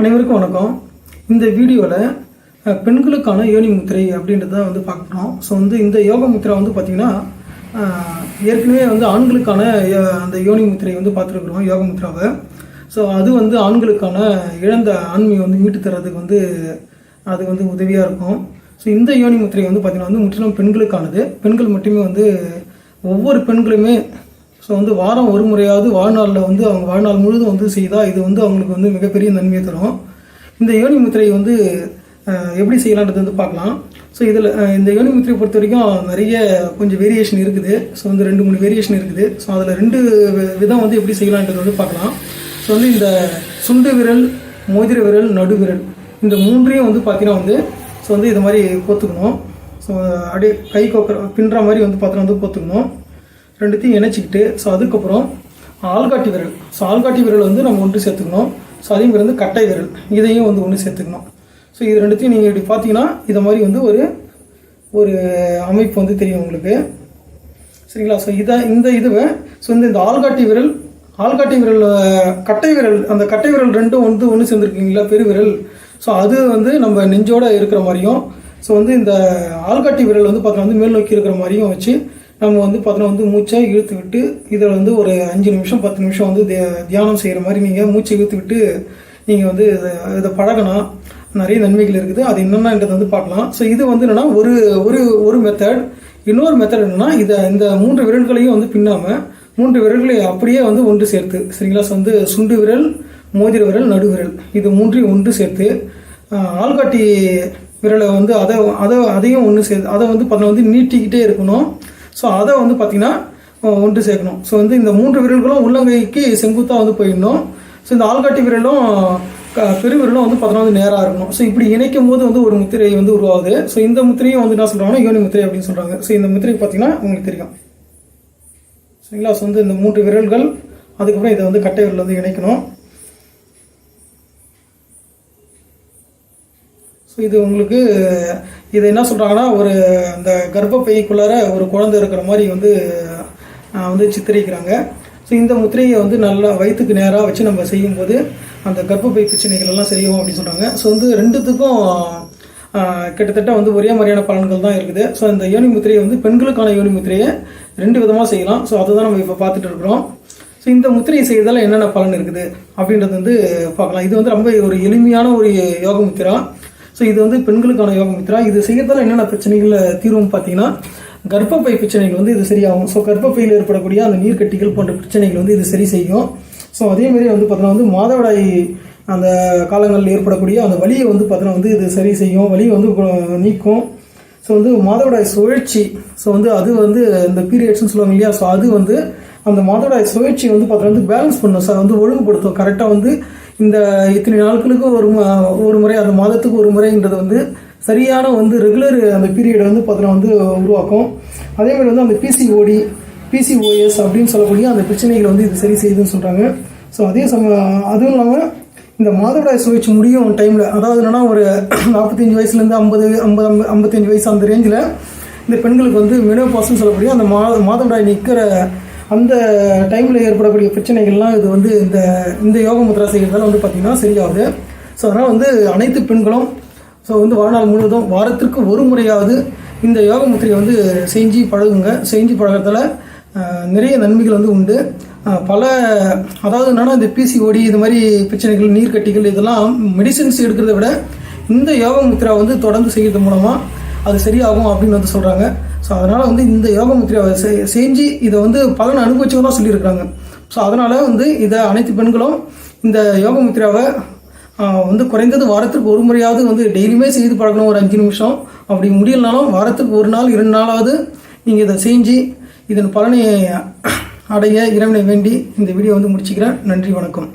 அனைவருக்கும் வணக்கம். இந்த வீடியோவில் பெண்களுக்கான யோனி முத்திரை அப்படின்றத வந்து பார்க்குறோம். ஸோ வந்து இந்த யோக முத்திரை வந்து பார்த்திங்கன்னா ஏற்கனவே வந்து ஆண்களுக்கான அந்த யோனி முத்திரை வந்து பார்த்துருக்குறோம் யோக முத்திராவை. ஸோ அது வந்து ஆண்களுக்கான இழந்த ஆண்மையை வந்து மீட்டு தர்றதுக்கு வந்து அது வந்து உதவியாக இருக்கும். ஸோ இந்த யோனி முத்திரை வந்து பார்த்திங்கன்னா வந்து முற்றிலும் பெண்களுக்கானது. பெண்கள் மட்டுமே வந்து ஒவ்வொரு பெண்களுமே ஸோ வந்து வாரம் ஒரு முறையாவது வாழ்நாளில் வந்து அவங்க வாழ்நாள் முழுதும் வந்து செய்தால் இது வந்து அவங்களுக்கு வந்து மிகப்பெரிய நன்மையை தரும். இந்த யோனி முத்திரை வந்து எப்படி செய்யலான்றது வந்து பார்க்கலாம். ஸோ இதில் இந்த யோனி முத்திரை பொறுத்த வரைக்கும் நிறைய கொஞ்சம் வேரியேஷன் இருக்குது. ஸோ வந்து ரெண்டு மூணு வேரியேஷன் இருக்குது. ஸோ அதில் ரெண்டு விதம் வந்து எப்படி செய்யலான்றது வந்து பார்க்கலாம். ஸோ வந்து இந்த சுண்டு விரல் மோதிர விரல் நடு விரல் இந்த மூன்றையும் வந்து பார்த்தீங்கன்னா வந்து ஸோ வந்து இது மாதிரி கோத்துக்கணும் ஸோ அப்படியே கை கோக்கிற பின்னுற மாதிரி வந்து பார்த்தீங்கன்னா வந்து கோத்துக்கணும் ரெண்டுத்தையும் இணைச்சிக்கிட்டு ஸோ அதுக்கப்புறம் ஆள்காட்டி விரல். ஸோ ஆள்காட்டி விரல் வந்து நம்ம ஒன்று சேர்த்துக்கணும். ஸோ அதையும் வந்து கட்டை விரல். இதையும் வந்து ஒன்று சேர்த்துக்கணும். ஸோ இது ரெண்டுத்தையும் நீங்கள் இப்படி பார்த்தீங்கன்னா இதை மாதிரி வந்து ஒரு ஒரு அமைப்பு வந்து தெரியும் உங்களுக்கு. சரிங்களா? ஸோ இதை இந்த இதுவை ஸோ இந்த இந்த ஆள்காட்டி விரல் ஆள்காட்டி விரல் கட்டை விரல் அந்த கட்டை விரல் ரெண்டும் வந்து ஒன்று சேர்ந்துருக்கீங்களா பெருவிரல் ஸோ அது வந்து நம்ம நெஞ்சோட இருக்கிற மாதிரியும் ஸோ வந்து இந்த ஆள்காட்டி விரல் வந்து பார்த்தோன்னா வந்து மேல் நோக்கி இருக்கிற மாதிரியும் வச்சு நம்ம வந்து பார்த்தோன்னா வந்து மூச்சை இழுத்து விட்டு இதில் வந்து ஒரு அஞ்சு நிமிஷம் பத்து நிமிஷம் வந்து தியா- தியானம் செய்கிற மாதிரி நீங்கள் மூச்சை இழுத்து விட்டு நீங்கள் வந்து இதை இதை பழகணும் நிறைய நன்மைகள் இருக்குது. அது என்னென்னன்றது வந்து பார்க்கலாம். ஸோ இது வந்து என்னென்னா ஒரு ஒரு ஒரு மெத்தட் இன்னொரு மெத்தட் என்னன்னா இதை இந்த மூன்று விரல்களையும் வந்து பின்னாமல் மூன்று விரல்களை அப்படியே வந்து ஒன்று சேர்த்து சரிங்களா? ஸோ வந்து சுண்டு விரல் மோதிர விரல் நடு விரல். இது மூன்றையும் ஒன்று சேர்த்து ஆள்காட்டி விரலை வந்து அதை அதை அதையும் ஒன்று சேர்த்து அதை வந்து பார்த்தா வந்து நீட்டிக்கிட்டே இருக்கணும். ஸோ அதை வந்து பார்த்தீங்கன்னா ஒன்று சேர்க்கணும். ஸோ வந்து இந்த மூன்று விரல்களும் உள்ளங்கைக்கு செங்குத்தாக வந்து போயிடணும். ஸோ இந்த ஆள்காட்டி விரலும் க- பெருவிரலும் வந்து பார்த்தோன்னா வந்து நேராக இருக்கணும். ஸோ இப்படி இணைக்கும் போது வந்து ஒரு முத்திரை வந்து உருவாகுது. ஸோ இந்த முத்திரையும் வந்து என்ன சொல்கிறாங்கன்னா யோனி முத்திரை அப்படின்னு சொல்கிறாங்க ஸோ இந்த முத்திரை பார்த்தீங்கன்னா உங்களுக்கு தெரியும். சரிங்களா? ஸோ வந்து இந்த மூன்று விரல்கள் அதுக்கப்புறம் இதை வந்து கட்டை விரல் வந்து இணைக்கணும். ஸோ இது உங்களுக்கு இது என்ன சொல்கிறாங்கன்னா ஒரு அந்த கர்ப்பப்பைக்குள்ளார ஒரு குழந்தை இருக்கிற மாதிரி வந்து வந்து சித்தரிக்கிறாங்க. ஸோ இந்த முத்திரையை வந்து நல்லா வயிற்றுக்கு நேராக வச்சு நம்ம செய்யும்போது அந்த கர்ப்பப்பை பிரச்சனைகள் எல்லாம் செய்யும் அப்படின்னு சொல்கிறாங்க ஸோ வந்து ரெண்டுத்துக்கும் கிட்டத்தட்ட வந்து ஒரே மாதிரியான பலன்கள் தான் இருக்குது. ஸோ இந்த யோனி முத்திரையை வந்து பெண்களுக்கான யோனி முத்திரையை ரெண்டு விதமாக செய்யலாம். ஸோ அதை தான் நம்ம இப்போ பார்த்துட்டு இருக்கிறோம். ஸோ இந்த முத்திரையை செய்வதால் என்னென்ன பலன் இருக்குது அப்படின்றது வந்து பார்க்கலாம். இது வந்து ரொம்ப ஒரு எளிமையான ஒரு யோக முத்திரா. ஸோ இது வந்து பெண்களுக்கான யோக மித்ரா. இது செய்யறதால என்னென்ன பிரச்சனைகள் தீர்வும் பார்த்தீங்கன்னா கர்ப்பப்பை பிரச்சனைகள் வந்து இது சரியாகும். ஸோ கர்ப்பப்பையில் ஏற்படக்கூடிய அந்த நீர்க்கட்டிகள் போன்ற பிரச்சனைகள் வந்து இது சரி செய்யும். ஸோ அதே மாதிரி வந்து பார்த்தீங்கன்னா வந்து மாதவிடாய் அந்த காலங்களில் ஏற்படக்கூடிய அந்த வலியை வந்து பார்த்தீங்கன்னா வந்து இது சரி செய்யும். வலியை வந்து நீக்கும். ஸோ வந்து மாதவிடாய் சுழற்சி. ஸோ வந்து அது வந்து இந்த பீரியட்ஸ்னு சொல்லுவாங்க இல்லையா? ஸோ அது வந்து அந்த மாதவிடாய் சுழற்சி வந்து பார்த்தீங்கன்னா வந்து பேலன்ஸ் பண்ணும் சார் வந்து ஒழுங்குபடுத்தும். கரெக்டாக வந்து இந்த இத்தனை நாட்களுக்கு ஒரு ஒரு முறை அந்த மாதத்துக்கு ஒரு முறைன்றது வந்து சரியான வந்து ரெகுலர் அந்த பீரியடை வந்து பார்த்தீங்கன்னா வந்து உருவாக்கும். அதே மாதிரி வந்து அந்த பிசிஓடி பிசிஓஎஸ் அப்படின்னு சொல்லக்கூடிய அந்த பிரச்சனைகளை வந்து இது சரி செய்யுதுன்னு சொல்கிறாங்க ஸோ அதே சம அதுவும் இல்லாமல் இந்த மாதவிடாய் சுழற்சி முடியும் டைமில் அதாவது என்னென்னா ஒரு நாற்பத்தஞ்சு வயசுலேருந்து ஐம்பது ஐம்பது ஐம்பத்தஞ்சு வயசு அந்த ரேஞ்சில் இந்த பெண்களுக்கு வந்து மெனோபாஸ்ன்னு சொல்லக்கூடிய அந்த மா மாதவிடாய் நிற்கிற அந்த டைமில் ஏற்படக்கூடிய பிரச்சனைகள்லாம் இது வந்து இந்த இந்த யோக முத்ரா செய்கிறதால வந்து பார்த்திங்கன்னா சரியாகுது. ஸோ அதனால் வந்து அனைத்து பெண்களும் ஸோ வந்து வாழ்நாள் முழுவதும் வாரத்திற்கு ஒரு முறையாவது இந்த யோக முத்திரையை வந்து செஞ்சு பழகுங்க. செஞ்சு பழகிறதால நிறைய நன்மைகள் வந்து உண்டு. பல அதாவது என்னன்னா இந்த பிசிஓடி இது மாதிரி பிரச்சனைகள் நீர்க்கட்டிகள் இதெல்லாம் மெடிசின்ஸ் எடுக்கிறத விட இந்த யோக முத்ரா வந்து தொடர்ந்து செய்கிறது மூலமாக அது சரியாகும் அப்படின்னு வந்து சொல்கிறாங்க ஸோ அதனால் வந்து இந்த யோக முத்திரையை செ- செஞ்சு இதை வந்து பலன் அனுபவிச்சவங்க தான் சொல்லியிருக்கிறாங்க. ஸோ அதனால் வந்து இதை அனைத்து பெண்களும் இந்த யோக முத்திராவை வந்து குறைந்தது வாரத்துக்கு ஒரு முறையாவது வந்து டெய்லியுமே செய்து பழகணும் ஒரு அஞ்சு நிமிஷம். அப்படி முடியலனாலும் வாரத்துக்கு ஒரு நாள் இரண்டு நாளாவது நீங்கள் இதை செஞ்சு இதன் பலனை அடைய இறைவனை வேண்டி இந்த வீடியோ வந்து முடிச்சுக்கிறேன். நன்றி வணக்கம்.